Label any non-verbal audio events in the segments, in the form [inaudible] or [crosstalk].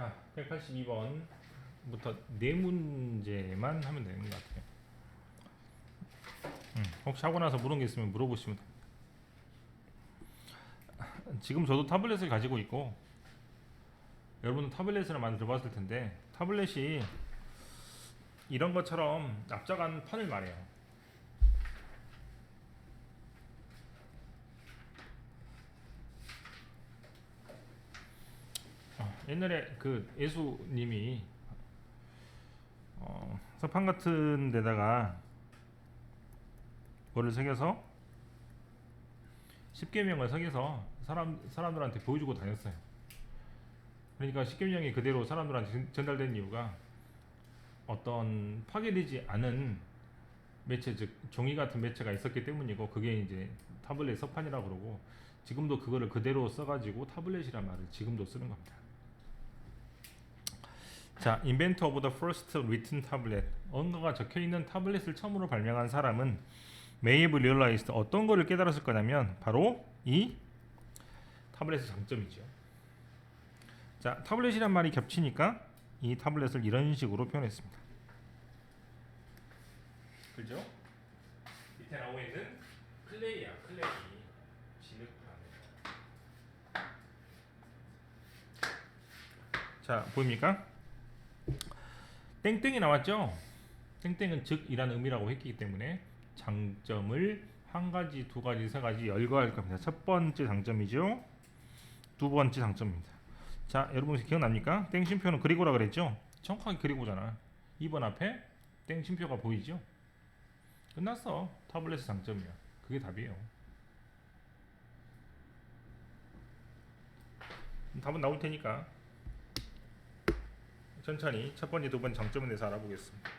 자, 182번부터 네 문제만 하면 되는 것 같아요. 음, 혹시 하고 나서 물은 게 있으면 물어보시면 됩니다. 지금 저도 타블렛을 가지고 있고 여러분은 타블렛을 많이 들어봤을 텐데 타블렛이 이런 것처럼 납작한 판을 말해요. 어, 옛날에 그 예수님이 어, 서판 같은 데다가 뭐를 새겨서 십계명을 새겨서 사람 사람들한테 보여주고 다녔어요. 그러니까 십계명이 그대로 사람들한테 전- 전달된 이유가 어떤 파괴되지 않은 매체 즉 종이 같은 매체가 있었기 때문이고 그게 이제 타블렛 서판이라고 그러고 지금도 그거를 그대로 써가지고 타블렛이란 말을 지금도 쓰는 겁니다. 자, inventor of the first. 언어가 적혀 있는 타블렛을 처음으로 발명한 사람은 may have realized 어떤 거를 깨달았을 거냐면 바로 이 타블렛의 장점이죠. 자, 타블렛이란 말이 겹치니까 이 타블렛을 이런 식으로 표현했습니다. 그죠? 밑에 나오고 있는 클레이야, 클레이. 진흙판. 자, 보입니까? 땡땡이 나왔죠? 땡땡은 즉이라는 의미라고 했기 때문에 장점을 한 가지, 두 가지, 세 가지 열거할 겁니다. 첫 번째 장점이죠. 두 번째 장점입니다. 자, 여러분 기억납니까? 땡심표는 그리고라 그랬죠? 정확하게 그리고잖아. 2번 앞에 땡심표가 보이죠? 끝났어. 타블렛의 장점이야. 그게 답이에요. 답은 나올 테니까 천천히 첫 번째, 두 번째 장점에 대해서 알아보겠습니다.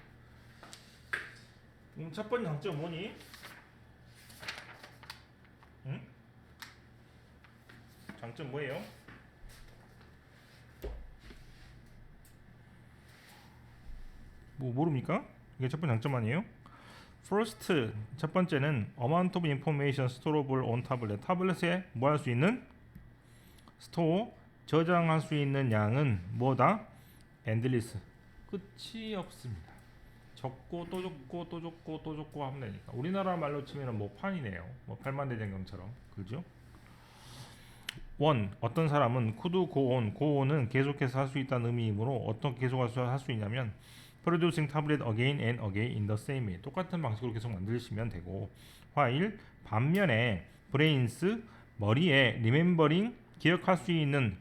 음, 첫 번째 장점 뭐니? 응? 장점 뭐예요? 뭐 모릅니까? 이게 첫 번째 장점 아니에요? First 첫 번째는 amount of information storeable on tablet. 타블렛에 뭐 할 수 있는 스토어 저장할 수 있는 양은 뭐다? Endless. 끝이 없습니다. 적고 또 적고 또 적고 또 적고 하면 되니까 우리나라 말로 치면은 뭐 판이네요. 뭐 팔만대장경처럼 그죠? 원 어떤 사람은 on, go on은 계속해서 할 수 있다는 의미이므로 어떻게 계속해서 할 수 있냐면 producing tablet again and again in the same way 똑같은 방식으로 계속 만드시면 되고 while 반면에 brains 머리에 remembering 기억할 수 있는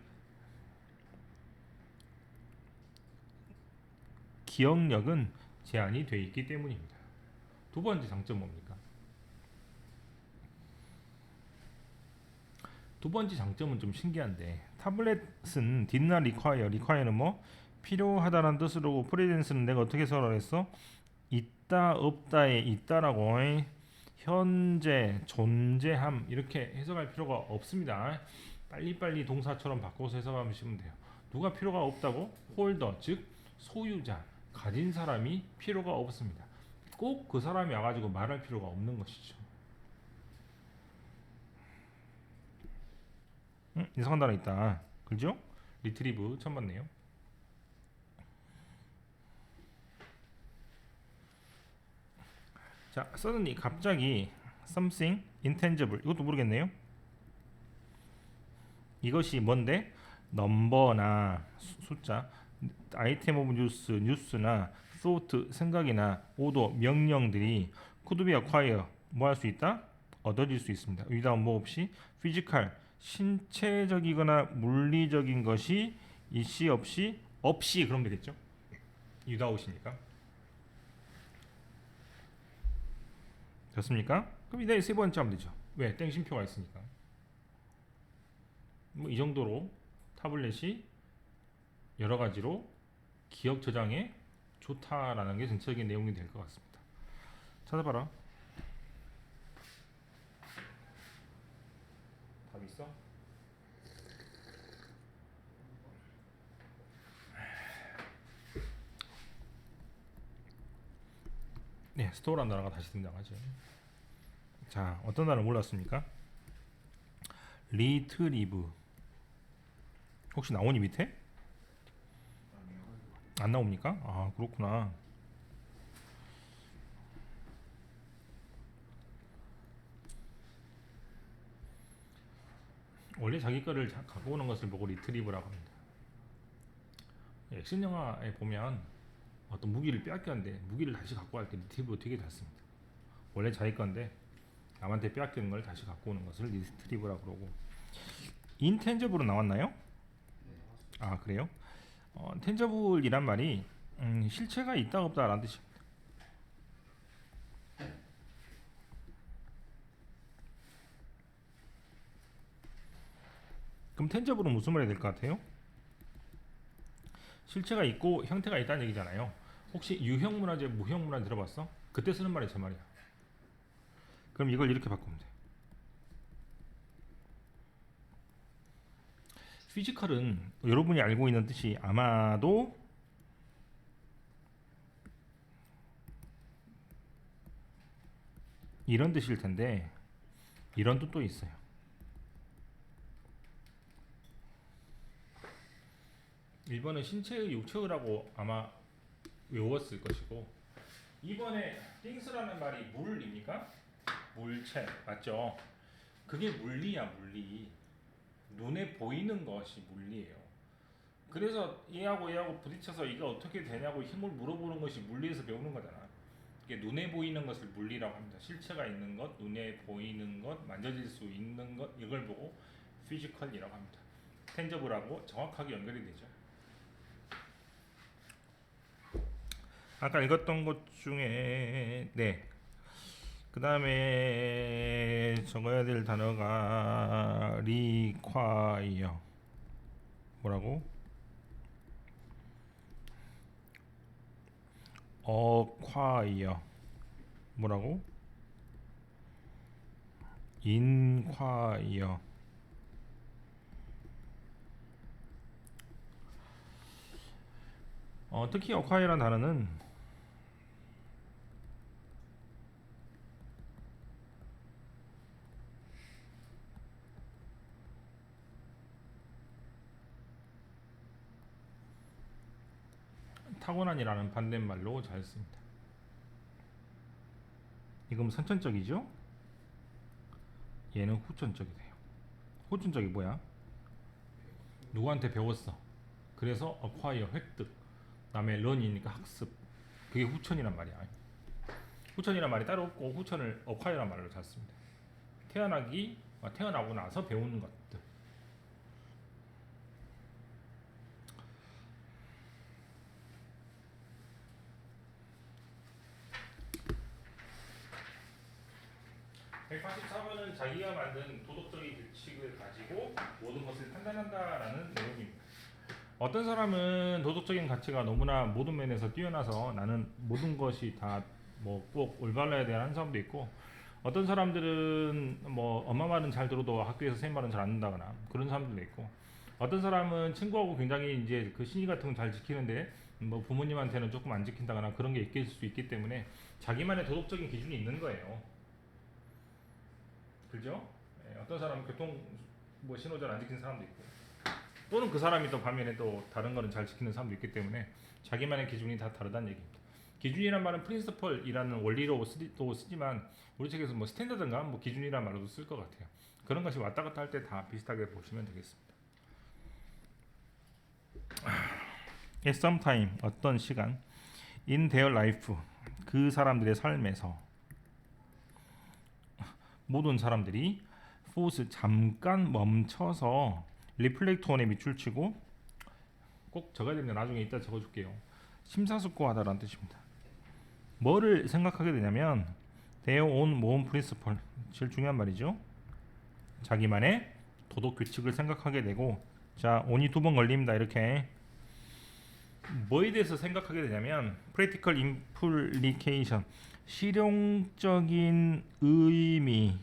기억력은 제한이 돼 있기 때문입니다. 두 번째 장점 뭡니까? 두 번째 장점은 좀 신기한데 타블렛은 not require, require는 뭐 필요하다는 뜻으로 프레젠스는 내가 어떻게 설명했어? 있다 없다에 있다라고? 현재 존재함 이렇게 해석할 필요가 없습니다. 빨리빨리 동사처럼 바꿔서 해석하시면 돼요. 누가 필요가 없다고? 홀더 즉 소유자 가진 사람이 필요가 없습니다. 꼭 그 사람이 와가지고 말할 필요가 없는 것이죠. 음, 이상한 단어 있다. 그죠? 리트리브 처음 봤네요. 자, suddenly 갑자기 something intangible 이것도 모르겠네요. 이것이 뭔데? 넘버나 수- 숫자, 아이템 오브 뉴스, 뉴스나 thought 생각이나 오도 명령들이 be acquire 뭐할 수 있다? 얻어질 수 있습니다. without 뭐 없이 physical 신체적이거나 물리적인 것이 이시 없이 없이 그럼 되겠죠? without이니까 됐습니까? 그럼 이제 세 번째 하면 되죠. 왜? 땡심표가 있으니까. 뭐 이 정도로 타블렛이 여러 가지로 기억 저장에 좋다라는 게 전체적인 내용이 될 것 같습니다. 찾아봐라. 답 있어? 네, 스토어라는 단어가 다시 등장하죠. 자, 어떤 단어 몰랐습니까? 리트리브. 혹시 나오니 밑에? 안 나옵니까? 아 그렇구나. 원래 자기 거를 자- 갖고 오는 것을 보고 리트리브라고 합니다. 액션 영화에 보면 어떤 무기를 빼앗겼는데 무기를 다시 갖고 갈 때 리트리브 되게 잘 씁니다. 원래 자기 건데 남한테 빼앗기는 걸 다시 갖고 오는 것을 리트리브라고 그러고 인텐저블은 나왔나요? 아 그래요? 어, 텐저블이란 말이 음, 실체가 있다 없다라는 뜻입니다. 그럼 텐저블은 무슨 말이 될 것 같아요? 실체가 있고 형태가 있다는 얘기잖아요. 혹시 유형 문화재, 무형 문화재 들어봤어? 그때 쓰는 말이 제 말이야. 그럼 이걸 이렇게 바꾸면 돼. 피지컬은 여러분이 알고 있는 뜻이 아마도 이런 뜻일 텐데 이런 뜻도 있어요. 일본은 신체의 육체의라고 아마 외웠을 것이고 이번에 띵스라는 말이 물입니까? 물체 맞죠? 그게 물리야 물리 눈에 보이는 것이 물리예요. 그래서 얘하고 얘하고 부딪혀서 이게 어떻게 되냐고 힘을 물어보는 것이 물리에서 배우는 거잖아. 이게 눈에 보이는 것을 물리라고 합니다. 실체가 있는 것, 눈에 보이는 것, 만져질 수 있는 것 이걸 보고 피지컬이라고 합니다. 텐저블하고 정확하게 연결이 되죠. 아까 읽었던 것 중에 네. 그 다음에 적어야 될 단어가 require 뭐라고? acquire 뭐라고? inquire 어, 특히 acquire라는 단어는 타고난이라는 반대말로 잘 씁니다. 이건 선천적이죠? 얘는 후천적이 돼요. 후천적이 뭐야? 누구한테 배웠어. 그래서 acquire 획득. 남의 learn이니까 학습. 그게 후천이란 말이야. 후천이란 말이 따로 없고 후천을 acquire란 말로 잘 씁니다. 태어나기, 태어나고 나서 배우는 것들. (184번은) 자기가 만든 도덕적인 규칙을 가지고 모든 것을 판단한다라는 내용입니다. 어떤 사람은 도덕적인 가치가 너무나 모든 면에서 뛰어나서 나는 모든 것이 다 뭐 꼭 올바라야 되는 한 사람도 있고 어떤 사람들은 뭐 엄마 말은 잘 들어도 학교에서 쌤 말은 잘 안 듣는다거나 그런 사람들도 있고 어떤 사람은 친구하고 굉장히 이제 그 신의 같은 건 잘 지키는데 뭐 부모님한테는 조금 안 지킨다거나 그런 게 있을 수 있기 때문에 자기만의 도덕적인 기준이 있는 거예요. 그죠? 예, 어떤 사람은 교통 뭐 신호를 안 지키는 사람도 있고 또는 그 사람이 또 반면에 또 다른 거는 잘 지키는 사람도 있기 때문에 자기만의 기준이 다 다르다는 얘기입니다. 기준이란 말은 프린시펄이라는 원리로 쓰, 또 쓰지만 우리 책에서 뭐 스탠다드인가 뭐 기준이란 말로도 쓸 것 같아요. 그런 것이 왔다 갔다 할 때 다 비슷하게 보시면 되겠습니다. At some time 어떤 시간 in their life 그 사람들의 삶에서 모든 사람들이 force 잠깐 멈춰서 리플렉트온에 밑줄 치고 꼭 적어야 됩니다. 나중에 이따 적어줄게요. 심사숙고하다라는 뜻입니다. 뭐를 생각하게 되냐면 their own moral principle 제일 중요한 말이죠. 자기만의 도덕 규칙을 생각하게 되고 자 온이 두 번 걸립니다. 이렇게 뭐에 대해서 생각하게 되냐면 practical implication 실용적인 의미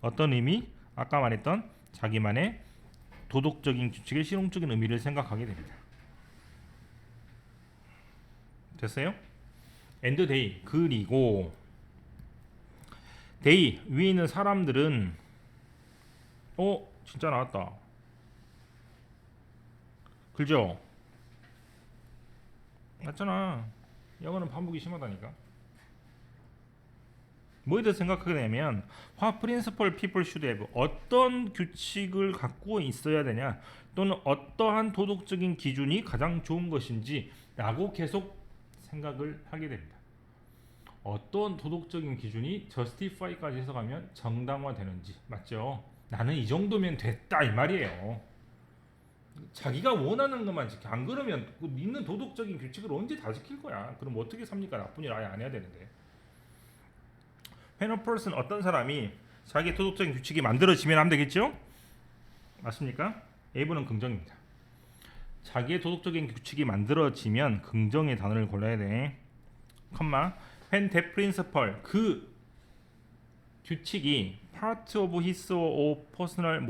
어떤 의미? 아까 말했던 자기만의 도덕적인 규칙의 실용적인 의미를 생각하게 됩니다. 됐어요? and they 그리고 they 위에 있는 사람들은 어 진짜 나왔다. 그죠? 맞잖아. 영어는 반복이 심하다니까. 뭐에 대해 생각하게 되면 what principle people should have 어떤 규칙을 갖고 있어야 되냐 또는 어떠한 도덕적인 기준이 가장 좋은 것인지라고 계속 생각을 하게 됩니다. 어떤 도덕적인 기준이 justify까지 해석하면 정당화되는지 맞죠? 나는 이 정도면 됐다 이 말이에요. 자기가 원하는 것만 지켜. 안 그러면 그 믿는 도덕적인 규칙을 언제 다 지킬 거야? 그럼 어떻게 삽니까? 나쁜 일 아예 안 해야 되는데. A person 어떤 사람이 자기 도덕적인 규칙이 만들어지면 하면 되겠죠? 맞습니까? A번은 긍정입니다. 자기의 도덕적인 규칙이 만들어지면 긍정의 단어를 골라야 돼. 컴마 when that principle 그 규칙이 part of his or personal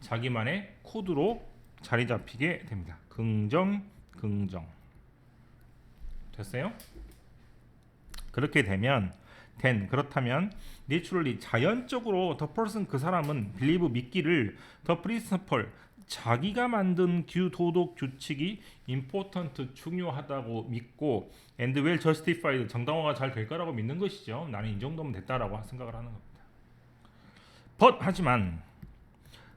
자기만의 코드로 자리 잡히게 됩니다. 긍정, 긍정. 됐어요? 그렇게 되면 then 그렇다면 naturally 자연적으로 the 그 사람은 believe 믿기를 the principle 자기가 만든 규 도덕 규칙이 important 중요하다고 믿고 and justified 정당화가 잘 될 거라고 믿는 것이죠. 나는 이 정도면 됐다라고 생각을 하는 겁니다. but 하지만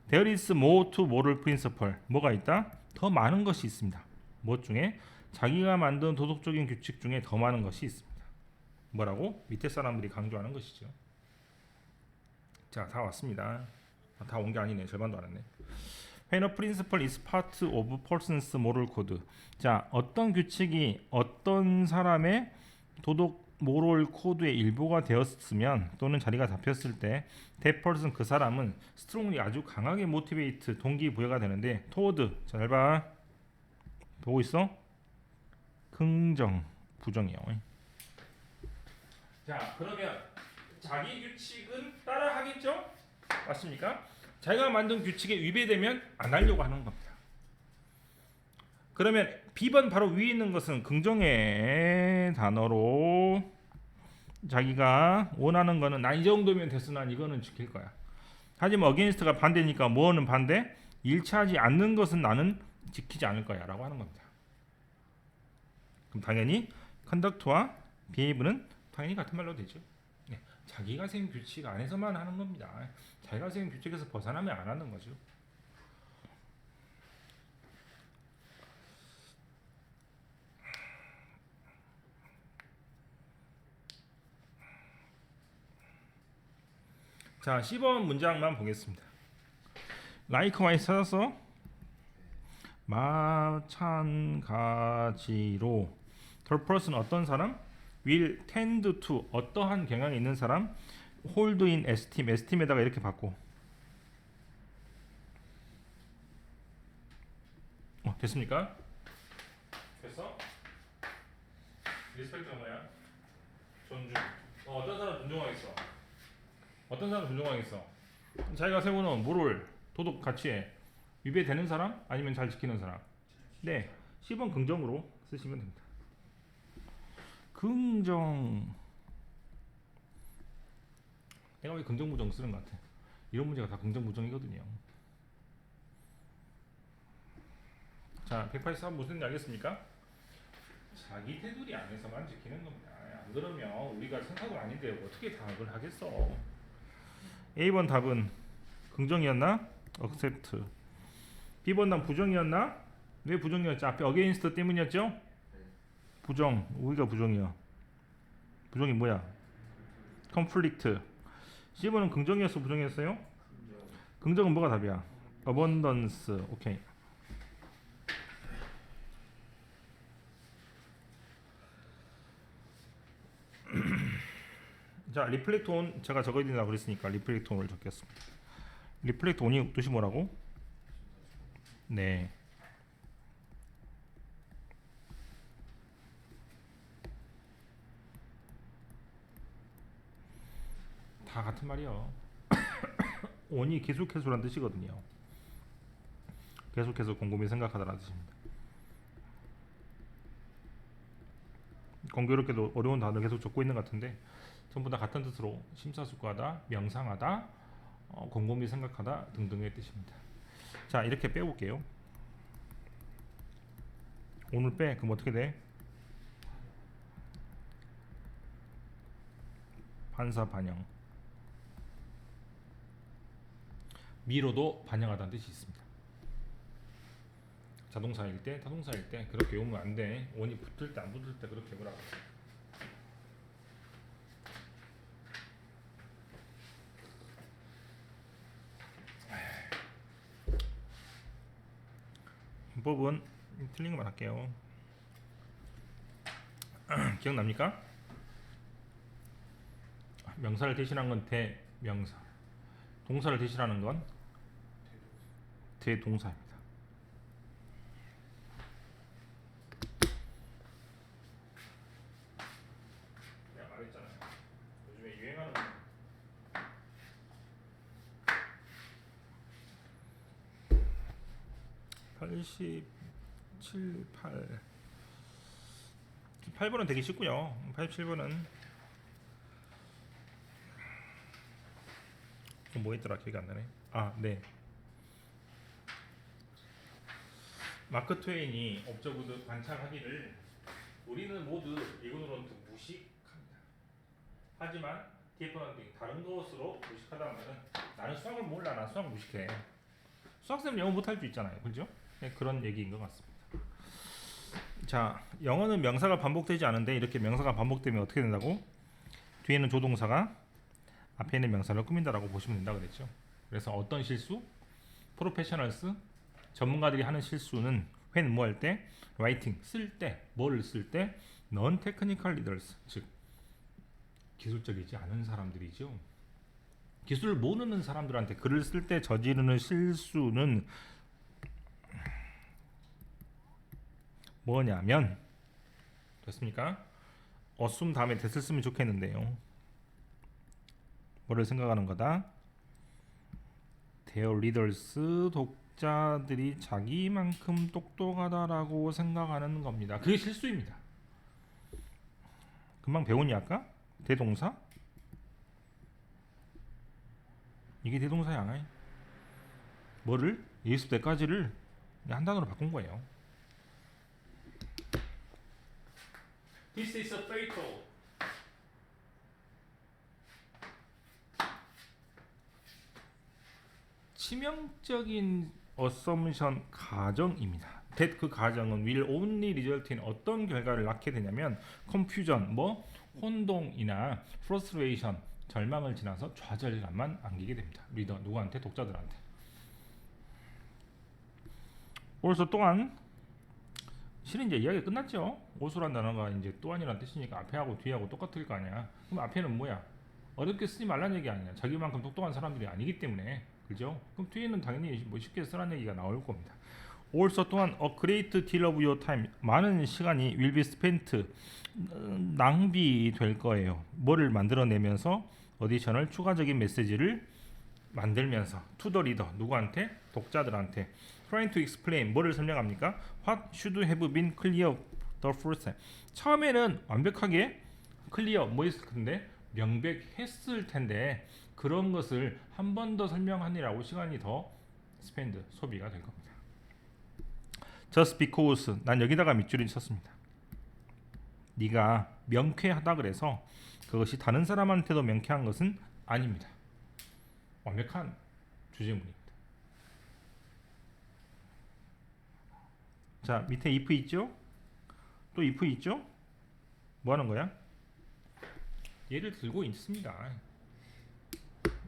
There is more to moral principle. 뭐가 있다? 더 많은 것이 있습니다. 뭐 중에 자기가 만든 도덕적인 규칙 중에 더 많은 것이 있습니다. 뭐라고? 밑에 사람들이 강조하는 것이죠. 자, 다 왔습니다. 다온 게 아니네. 절반도 안 했네. When a principle is part of person's moral code. 자, 어떤 규칙이 어떤 사람의 도덕 모럴 코드의 일부가 되었으면 또는 자리가 잡혔을 때 person 그 사람은 strongly 아주 강하게 motivate 동기 부여가 되는데 toward 잘 봐. 보고 있어? 긍정, 부정이요. 자, 그러면 자기 규칙은 따라하겠죠? 맞습니까? 자기가 만든 규칙에 위배되면 안 하려고 하는 겁니다. 그러면 B번 바로 위에 있는 것은 긍정의 단어로 자기가 원하는 거는 난이 정도면 됐어 난 이거는 지킬 거야. 하지만 어게인스트가 반대니까 뭐는 반대? 일치하지 않는 것은 나는 지키지 않을 거야 라고 하는 겁니다. 그럼 당연히 컨덕트와 비헤이브는 당연히 같은 말로 되죠. 네, 자기가 세운 규칙 안에서만 하는 겁니다. 자기가 세운 규칙에서 벗어나면 안 하는 거죠. 자, 10번 문장만 보겠습니다. likewise 찾았어? 마찬가지로 the person 어떤 사람 will tend to 어떠한 경향이 있는 사람 hold in esteem esteem에다가 이렇게 바꿔 어, 됐습니까? 됐어? 리스펙트가 뭐야? 존중 어, 어떤 사람 존중하겠어? 어떤 사람 존중하겠어? 자기가 세우는 모럴 도덕 가치에 위배되는 사람 아니면 잘 지키는 사람? 네, 10번 긍정으로 쓰시면 됩니다. 긍정. 내가 왜 긍정 부정 쓰는 것 같아? 이런 문제가 다 긍정 부정이거든요. 자, 183 무슨 지 알겠습니까? 자기 테두리 안에서만 지키는 겁니다. 안 그러면 우리가 생각을 아닌데 어떻게 다 그걸 하겠어? A번 답은 긍정이었나? accept. B번 답 부정이었나? 왜 부정이었죠? 앞에 against 때문이었죠? 부정. 우리가 부정이야. 부정이 뭐야? conflict. C번은 긍정이었어, 부정이었어요? 긍정은 뭐가 답이야? abundance. 오케이. 자, 리플렉트 온 제가 적어야 된다고 그랬으니까 리플렉트 온을 적겠습니다. 리플렉트 온이 뜻이 뭐라고? 네. 다 같은 말이요. [coughs] 온이 계속해서란 뜻이거든요. 계속해서 곰곰이 생각하다라는 뜻입니다. 공교롭게도 어려운 단어 계속 적고 있는 것 같은데 전부 다 같은 뜻으로 심사숙고하다, 명상하다, 어, 곰곰이 생각하다 등등의 뜻입니다. 자 이렇게 빼볼게요. 오늘 빼 그럼 어떻게 돼? 반사 반영 미로도 반영하다는 뜻이 있습니다. 자동사일 때, 타동사일 때 그렇게 외우면 안 돼. 원이 붙을 때 안 붙을 때 그렇게 외우라고. 문법은 틀린 것만 할게요. [clears throat] 기억납니까? 명사를 대신한 건 대명사. 동사를 대신하는 건 대동사입니다. 8 8번은 되게 쉽고요. 87번은. 뭐 했더라? 기억이 안 나네. 아네. 마크 트웨인이 업적으로 관찰하기를 우리는 모두 일군으로부터 무식합니다. 하지만 디에퍼는 다른 것으로 무식하다 하면은 나는 수학을 몰라. 나 수학 무식해. 수학쌤 영어 못할 수 있잖아요. 그죠? 네, 그런 얘기인 것 같습니다. 자, 영어는 명사가 반복되지 않은데 이렇게 명사가 반복되면 어떻게 된다고? 뒤에는 조동사가 앞에 있는 명사를 꾸민다라고 보시면 된다 그랬죠. 그래서 어떤 실수? 프로페셔널스 전문가들이 하는 실수는 when 뭐 할 때, writing 쓸 때, 뭐를 쓸 때, non technical leaders 즉 기술적이지 않은 사람들이죠. 기술을 모르는 사람들한테 글을 쓸 때 저지르는 실수는 뭐냐면 됐습니까? 어숨 다음에 됐을 쓰면 좋겠는데요. 뭐를 생각하는 거다? Their leaders 독자들이 자기만큼 똑똑하다라고 생각하는 겁니다. 그게 실수입니다. 금방 배우니 아까 대동사 이게 대동사야. 뭐를 예수 때까지를 한 단어로 바꾼 거예요. This is fatal. 치명적인 어썸션 가정입니다. that 그 가정은 will only result in 어떤 결과를 낳게 되냐면 confusion 뭐 혼동이나 frustration 절망을 지나서 좌절감만 안기게 됩니다. 리더 누구한테 독자들한테. 그래서 또한 실은 이제 이야기 끝났죠. 오수란 단어가 이제 또한이라는 뜻이니까 앞에하고 뒤하고 똑같을 거 아니야. 그럼 앞에는 뭐야? 어렵게 쓰지 말라는 얘기 아니야. 자기만큼 똑똑한 사람들이 아니기 때문에 그죠? 그럼 뒤에는 당연히 뭐 쉽게 쓰라는 얘기가 나올 겁니다. also 또한 a great deal of your time 많은 시간이 will be spent 어, 낭비될 거예요. 뭐를 만들어내면서 어디셔널 추가적인 메시지를 만들면서 the reader 누구한테 독자들한테 trying to explain 뭐를 설명합니까? What should have been clear the first time 처음에는 완벽하게 클리어 뭐 있을 텐데 명백했을 텐데 그런 것을 한 번 더 설명하느라고 시간이 더 스펜드 소비가 될 겁니다. Just because 난 여기다가 밑줄을 쳤습니다. 네가 명쾌하다 그래서 그것이 다른 사람한테도 명쾌한 것은 아닙니다. 완벽한 주제문입니다. 자 밑에 if 있죠? 또 if 있죠? 뭐 하는 거야? 얘를 들고 있습니다.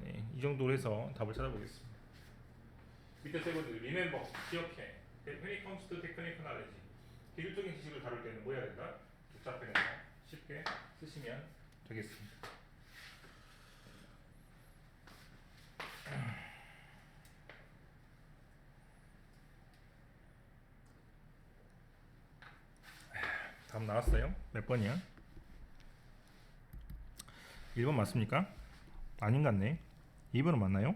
네, 이 정도로 해서 답을 찾아보겠습니다. 밑에 세 번째 remember 기억해. When it comes to technical knowledge 기술적인 지식을 다룰 때는 뭐 해야 된다? 복잡해내서 쉽게 쓰시면 되겠습니다. 답 나왔어요? 몇 번이야? 1번 맞습니까? 아닌 것 같네. 2번은 맞나요?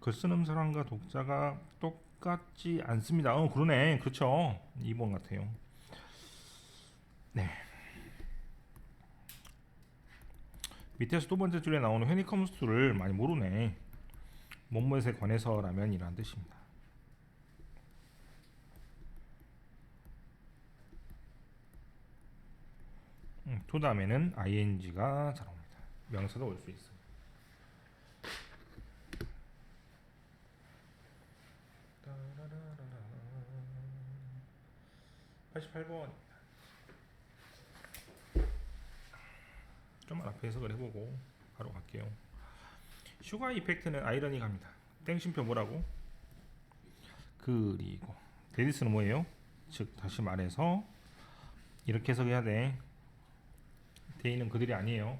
글 쓰는 사람과 독자가 똑같지 않습니다. 어, 그러네. 그렇죠. 2번 같아요. 네. 밑에서 두 번째 줄에 나오는 to를 많이 모르네. 뭐뭐에 관해서라면 이라는 뜻입니다. To 다음에는 ing가 잘 옵니다. 명사도 올 수 있어요. 88번 좀 앞에 해석을 해보고 바로 갈게요. 슈가 이펙트는 아이러니합니다. 땡심표 뭐라고? 그리고 데디스는 뭐예요? 즉 다시 말해서 이렇게 해석해야 돼. 데이는 그들이 아니에요.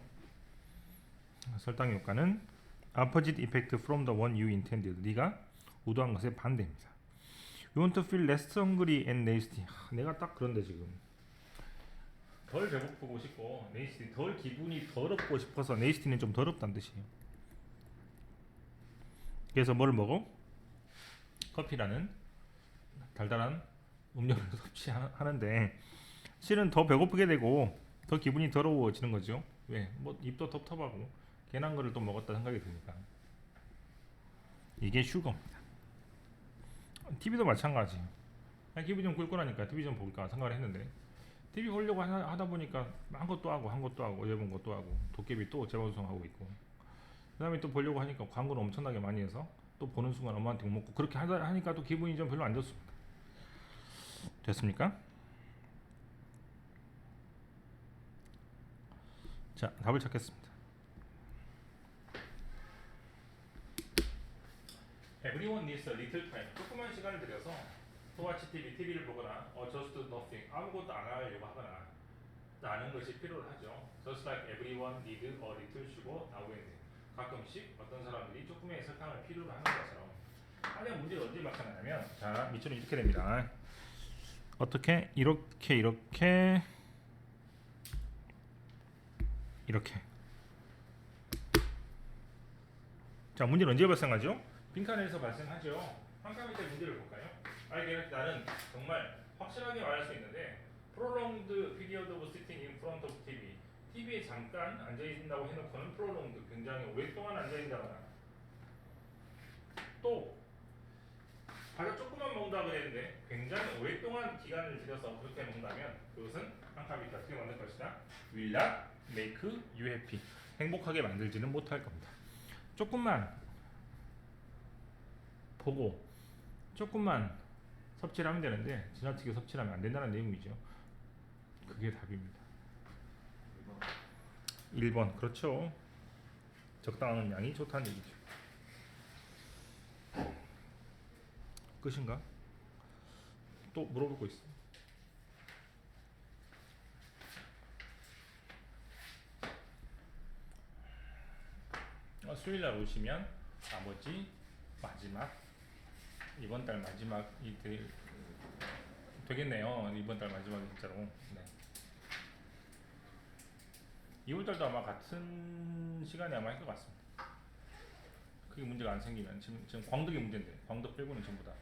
설탕 효과는 opposite effect from the one you intended. 네가 의도한 것의 반대입니다. You want to feel less hungry and nasty. 하, 내가 딱 그런데 지금 덜 배고프고 싶고 nasty 덜 기분이 더럽고 싶어서 nasty는 좀 더럽다는 뜻이에요. 그래서 뭘 먹어? 커피라는 달달한 음료를 [laughs] 섭취하는데 실은 더 배고프게 되고 더 기분이 더러워지는 거죠. 왜? 뭐 입도 텁텁하고 괜한 거를 또 먹었다 생각이 드니까 이게 슈거입니다. TV도 마찬가지. 아, 기분이 좀 꿀꿀하니까 TV 좀 볼까 생각을 했는데 TV 보려고 하다, 보니까 한 것도 하고 한 것도 하고 어제 본 것도 하고 도깨비 또 재방송하고 있고 그 다음에 또 보려고 하니까 광고를 엄청나게 많이 해서 또 보는 순간 엄마한테 욕 먹고 그렇게 하니까 또 기분이 좀 별로 안 좋습니다. 됐습니까? 자 답을 찾겠습니다. Everyone needs a little time. 조그만 시간을 들여서 토와치 TV, TV를 보거나 어 just nothing 아무것도 안 하려고 하거나 라는 것이 필요하죠. Just like everyone need a little and then. 가끔씩 어떤 사람들이 조금의 설탕을 필요로 하는 것처럼 하는 문제를 언제 마찬가지냐면 자 밑줄은 이렇게 됩니다. 어떻게 이렇게 이렇게 이렇게 자 문제는 언제 발생하죠? 빈칸에서 발생하죠. 한칸 밑에 문제를 볼까요? 알게 나는 정말 확실하게 말할 수 있는데 prolonged period of sitting in front of TV TV에 잠깐 앉아 있는다고 해놓고는 prolonged 굉장히 오랫동안 앉아 있다거나 또 가장 조금만 먹는다 그랬는데 굉장히 오랫동안 기간을 들여서 그렇게 먹는다면 그것은 한칸 밑에 어떻게 만들 것이다? will not make you happy 행복하게 만들지는 못할 겁니다. 조금만 보고 조금만 섭취를 하면 되는데 지나치게 섭취를 하면 안 된다는 내용이죠. 그게 답입니다. 1번 그렇죠. 적당한 양이 좋다는 얘기죠. 끝인가? 또 물어볼 거 있어? 수요일 날 오시면 나머지 마지막 이번 달 마지막이 되, 되겠네요. 이번 달 마지막이 진짜로. 네. 이번 달도 아마 같은 시간에 아마 할 것 같습니다. 크게 문제가 안 생기면 지금 지금 광덕이 문제인데 광덕 빼고는 전부 다